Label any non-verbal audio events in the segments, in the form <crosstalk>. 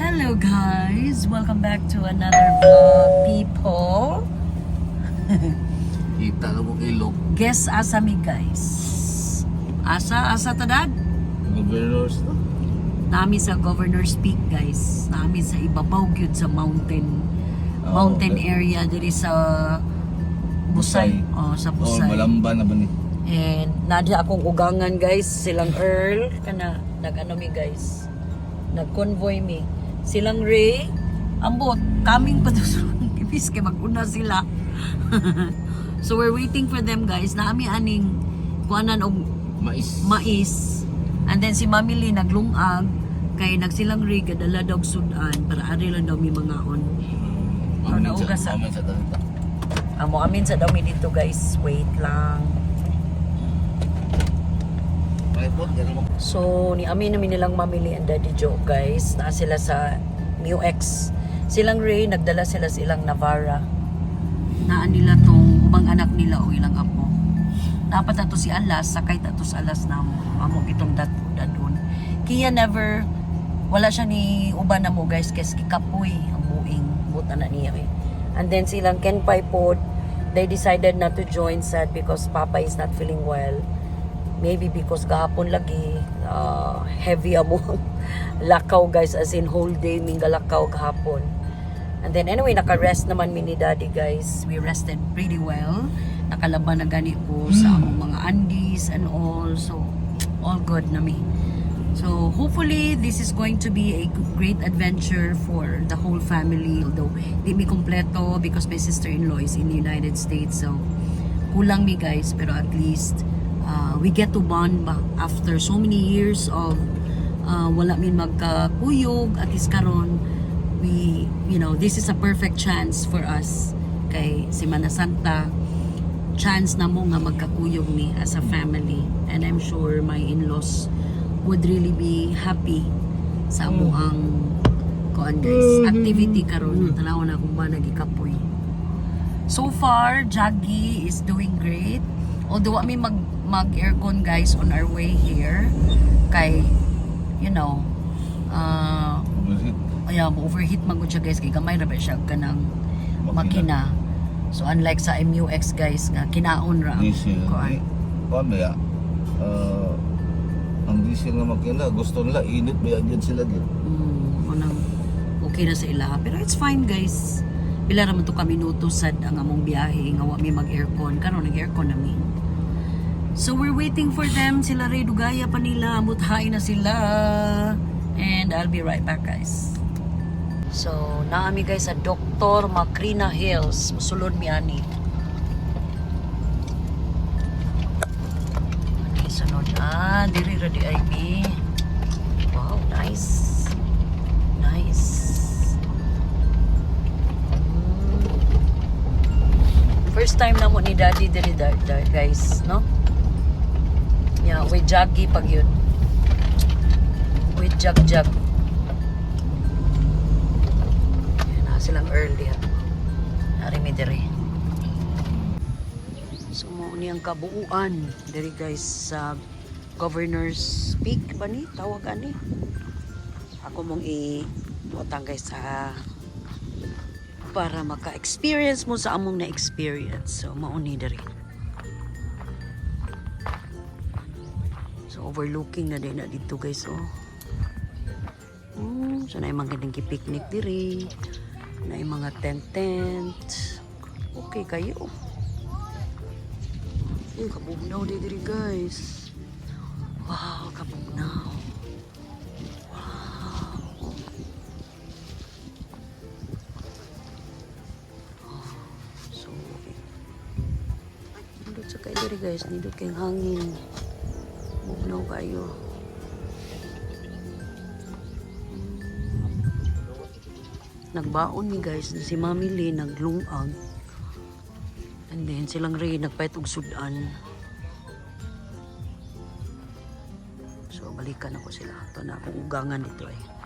Hello guys! Welcome back to another vlog, people. <laughs> Kita na mo ilok. Guess asa mi guys. Asa, asa tadad? Governors to. Nami sa Governor's Peak guys. Nami sa ibabaw gyud sa mountain Oh, mountain okay. area diri sa Busay. Busay. Oh, sa Oh, Busay. malamba na ba ni? And nadi akong ugangan guys, silang Earl kana nag-ano mi guys. Nag-convoy mi. Silang Ray, ambot kaming pa to ibis kay maguna sila. <laughs> so we're waiting for them guys. Naami aning kuanan og Mais. mais. And then si Mami Lee naglungag kay nagsilang Ray gadala daw sudan para ari lang daw mi mangaon. Ano, ugas, sa, amin sa data. Amo amin sa daw mi dito guys. Wait lang. So, ni Amin namin nilang mamili ang Daddy Joe, guys. Na sila sa Mu X. Silang Ray, nagdala sila silang Navara. Naan nila tong ubang anak nila o ilang apo. Dapat ato si Alas, sakay tato sa Alas na mo. Amo itong dat dadun. Kaya never, wala siya ni uban na mo guys, kes kikapoy ang buing buta na niya eh. And then silang Ken Pai they decided not to join sad because Papa is not feeling well maybe because gahapon lagi uh, heavy amo <laughs> lakaw guys as in whole day ming galakaw gahapon and then anyway naka-rest naman mi ni daddy guys. We rested pretty well. Nakalaban na gani ko sa among mga undies and all. So all good na mi. So hopefully this is going to be a great adventure for the whole family although di mi kompleto because my sister-in-law is in the United States. So kulang mi guys pero at least uh, we get to bond ba after so many years of uh, wala min magkakuyog at least karon we you know this is a perfect chance for us. Kay Semana Santa chance na mo nga magkakuyog ni as a family. And I'm sure my in-laws would really be happy sa amo ang kuan guys activity karon. Tanaw na kung ba nagikapoy. So far, Jaggy is doing great. Although kami mag mag aircon guys on our way here kay you know uh Overheat. yeah, overheat magud siya guys kay gamay ra ba siya kanang makina. So unlike sa MUX guys nga kinaon ra Diesel. kuan. Eh, kuwan ba ya? Ah, ang diesel nga makina, gusto nila, init ba yan sila dyan? Mm, unang okay na sa ilaha. Pero it's fine guys. Pila raman to kami minuto sad ang among biyahe nga wa mi mag-aircon. Karon nag-aircon na mi. So we're waiting for them. Sila ray dugaya pa nila. Muthay na sila. And I'll be right back guys. So, naami guys sa Dr. Macrina Hills. Musulod mi ani. Ani sunod. Ah, diri ra di ay mi. Wow, nice. Nice. Mm. First time na mo ni Daddy diri guys, no? Yeah, with jaggy pag yun. With jag-jag. Yan na silang early ha. Hari mi diri. So mo ni ang kabuuan diri guys sa Governor's Peak ba ni tawag ani? Ako mong i butang guys sa para maka-experience mo sa among na-experience. So mauni diri. So overlooking na din na dito guys oh. Hmm, so na mga ganang picnic diri. Na mga tent tent. Okay kayo. Yung kabugnaw di diri guys. Wow, kabugnaw. Wow. Oh, so, nindot sa kayo diri guys, nindot kayong hangin. Bugnaw kayo. Nagbaon ni guys, si Mami Lee naglungag. And then silang Ray nagpait og sudan. So balikan ako sila. Ito na akong ugangan dito eh.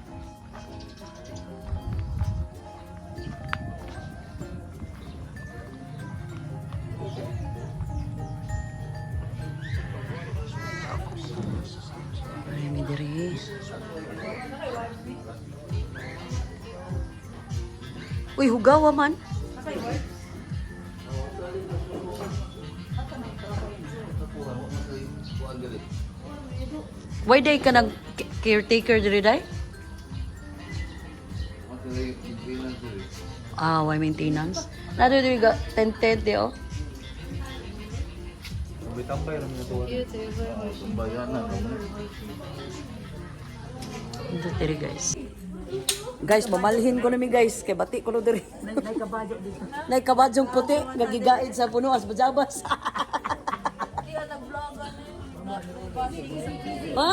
Uy, hugawa man. Why day ka nag caretaker diri day? Ah, why maintenance? Nado diri ga tented di oh. Bitambay lang na tuwa. Bayan na. Ito guys. Guys, mamalhin ko nami guys. Kay bati ko no diri. Nay kabadyo dito. Nay kabadyong puti. Gagigaid sa puno as bajabas. <laughs> Ha?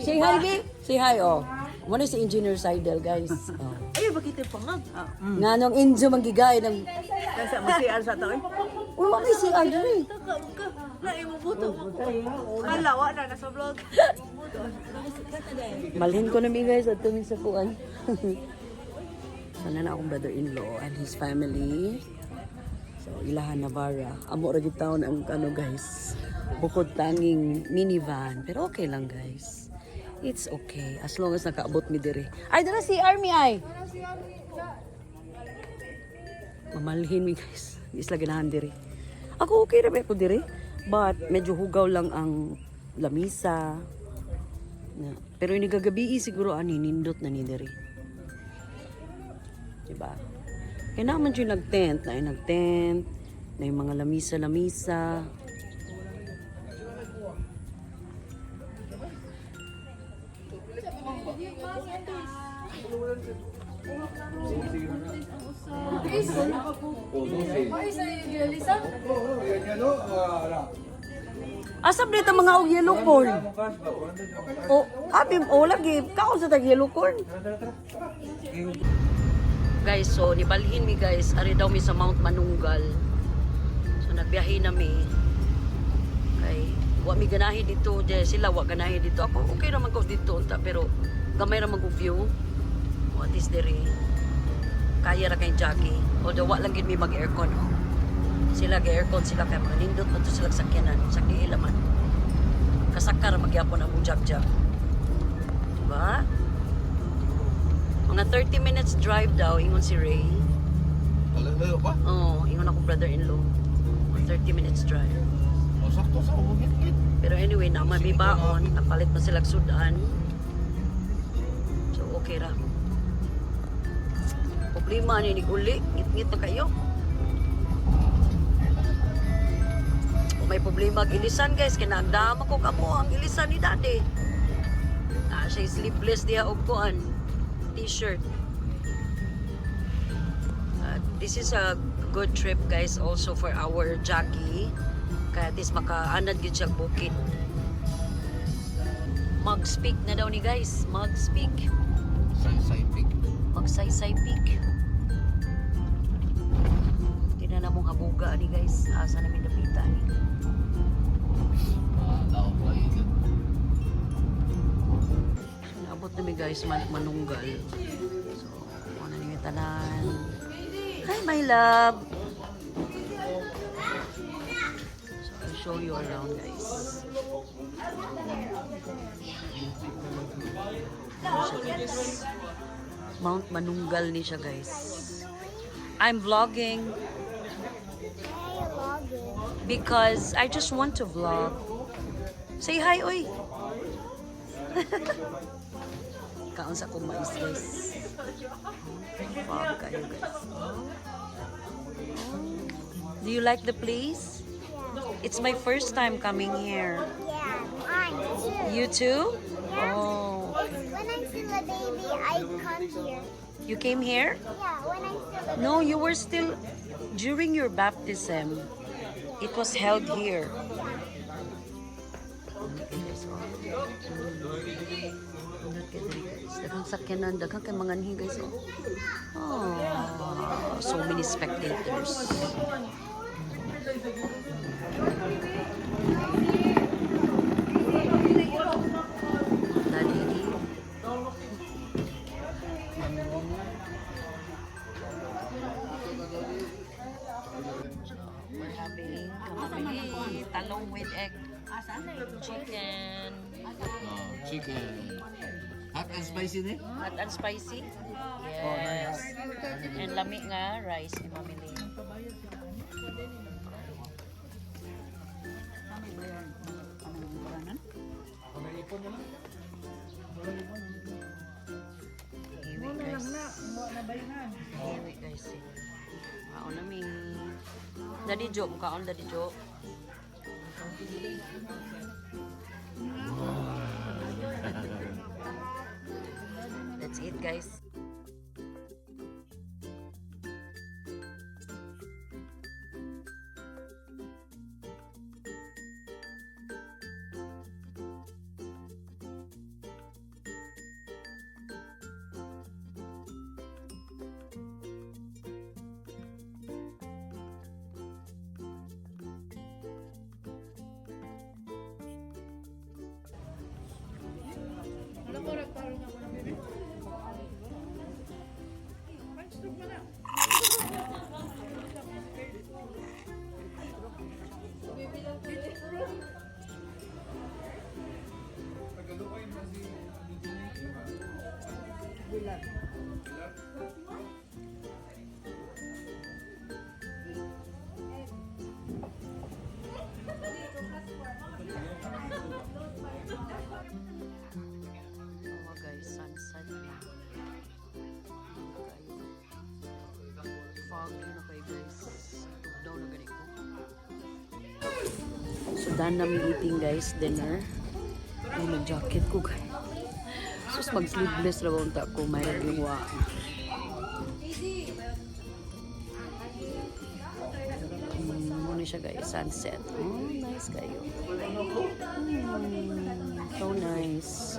Say hi, Bi. Say hi, oh. Muna si Engineer Seidel, guys. Oh. Ay, bakit yung pangag? Ah, Nga nung Injo manggigay ng... nasa masiyan sa to eh. Uy, mami si Idol eh. Lain mo ko. Ala, wa na, nasa vlog. Malhin ko nami guys at tumin sa kuan. <laughs> Sana na akong brother-in-law and his family. So, Ilahan Navarra. Amo ra gyud taon ang ano guys. Bukod tanging minivan. Pero okay lang guys. It's okay. As long as nakaabot mi dire. Ay, dala si Army ay. Mamalhin mi guys. Isla ganahan dire. Ako okay ra ako dire. But medyo hugaw lang ang lamisa. Na. Pero ini gagabi siguro ani nindot na ni diri. Diba? Kaya naman yung nag-tent, na yung nag-tent, na yung mga lamisa-lamisa. Asap dito mga og yellow corn. O, abi o lagi, kaon sa tag yellow corn. Guys, so nibalhin mi guys, ari daw mi sa Mount Manunggal. So nagbiyahe na mi. Kay wa mi ganahi dito, de sila wa ganahi dito. Ako okay naman ko dito unta pero gamay ra man ko view. What is diri? Kaya ra kay Jackie. Although wa lang gid mi mag-aircon. Oh. Sila ga-aircon sila kay mga nindot na to sila sakyanan, sakdi ilaman. Kasakar magyapon ang jab-jab. Diba? Mga 30 minutes drive daw, ingon si Ray. Layo pa? Oo, oh, ingon ako brother-in-law. 30 minutes drive. O, sakto sa ugit. Pero anyway, na mabibaon, napalit mo sila sudan. So, okay ra. Problema ni ni Uli, ngit-ngit pa kayo. Kung may problema ang ilisan guys, kinagdama ko kamo ang ilisan ni daddy. Ah, siya sleeveless diha og kuan t-shirt. Uh, this is a good trip guys also for our Jackie. Kaya at least makaanad gid siya bukid. Mag-speak na daw ni guys. Mag-speak. Say-say-pig. Magsaysay peak. Tina na mong habuga ni guys. Asa namin napita ni. Ah, tao pa yun. Namin guys man manunggal. So, ano ni tanan. Hi my love. So, I'll show you around guys. Guys? Mount Manunggal ni siya guys. I'm vlogging because I just want to vlog. Say hi, oy. <laughs> Kaon sa kong mais, guys. Fog kayo, guys. Do you like the place? It's my first time coming here. Yeah, too. You too? Oh. When I'm still a baby, I come here. You came here? Yeah, when I'm still a No, you were still during your baptism. It was held here. Sakyanan, daghang kay mga nihi guys. Oh, so many spectators. Daliri. We're having kamamili, talong with egg. Chicken. Ah, chicken. Hot and spicy ni? Hot and spicy? Yes. And lami nga rice ni mamili. Iwi guys. Iwi guys. Kaon nami. Dadi jo, kaon dadi jo. Let's eat guys. So done namin eating guys, dinner. Ay, nag-jacket ko guys. Sus, mag-sleeveless raw unta ko, may liwa. Mm, muna siya guys, sunset. Oh, nice kayo. Mm, so nice.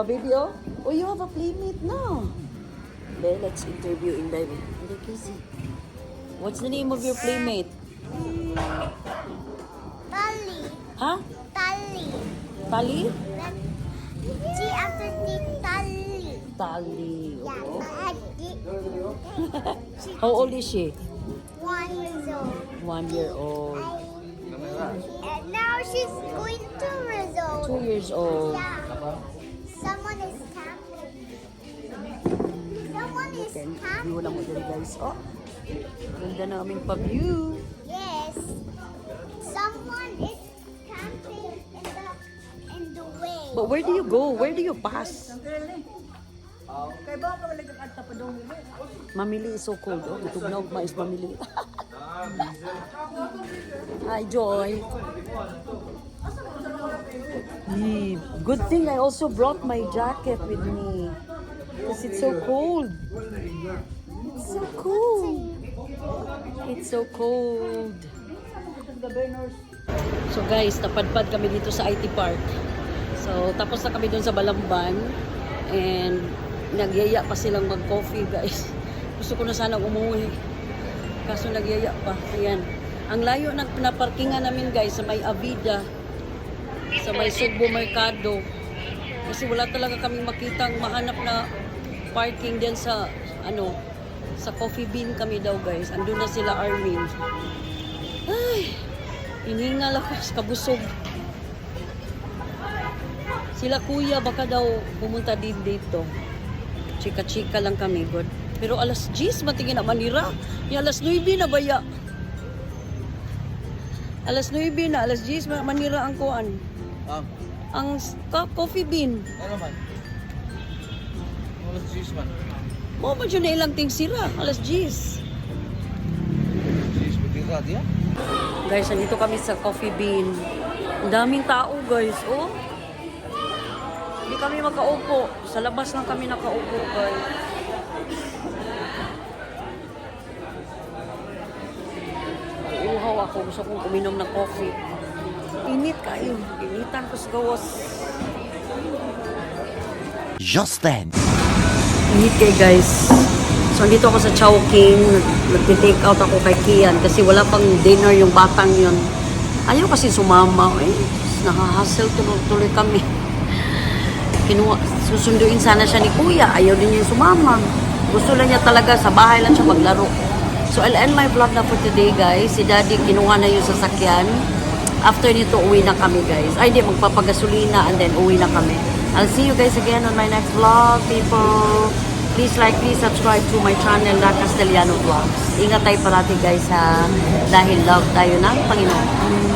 Oh, baby, oh. Oh, you have a playmate now. Then, let's interview in David. Hindi, Casey. What's the name of your playmate? Tali. Huh? Tali. Tali? T after T, Tali. Tali. Yeah, Oh. <laughs> How old is she? One years old. One year old. And now she's going two years old. Two years old. Yeah. Someone is camping. Someone is Can view camping. lang mo dali guys. Oh. Ganda na aming pa-view. Yes. Someone is camping in the in the way. But where do you go? Where do you pass? Mamili is so cold. Oh, tugnaw ma is mamili. <laughs> Hi, Joy. Good thing I also brought my jacket with me. Because it's so cold. It's so cold. It's so cold. So guys, napadpad kami dito sa IT Park. So tapos na kami doon sa Balamban. And nagyaya pa silang mag-coffee guys. <laughs> Gusto ko na sanang umuwi. Kaso nagyaya pa. Ayan. Ang layo ng pinaparkingan namin guys sa may Avida. Sa may Sugbo Mercado. Kasi wala talaga kaming makitang mahanap na parking din sa ano sa coffee bean kami daw guys. Andun na sila Armin. Ay, hiningal ako sa kabusog. Sila kuya baka daw pumunta din dito. Chika-chika lang kami, God. Pero alas 10, matingin na manira. Yung alas 9 na baya. Alas 9 na, alas 10, ma- manira ang kuan. Ah, Ang ka- coffee bean. ano man? Alas 10 man. Mo ba dyan na ilang ting sira? Alas 10. 10 betira dia. Guys, nandito kami sa coffee bean. Ang daming tao, guys. Oh. Hindi kami makaupo. Sa labas lang kami nakaupo, guys. Uhaw ako. Gusto kong uminom ng coffee. Init kayo. Initan ko sa gawas. Just then. Init kayo, guys. So, dito ako sa Chowking. Nag-take out ako kay Kian kasi wala pang dinner yung batang yun. Ayaw kasi sumama. Eh, nakahustle tuloy-tuloy kami. Kinuha, susunduin sana siya ni Kuya. Ayaw din yung sumama. Gusto lang niya talaga sa bahay lang siya maglaro. So I'll end my vlog na for today guys. Si daddy kinuha na yung sasakyan. After nito, uwi na kami guys. Ay, di, magpapagasolina and then uwi na kami. I'll see you guys again on my next vlog, people. Please like, please subscribe to my channel, La Castellano Vlogs. Ingat tayo parati guys ha. Dahil love tayo ng Panginoon.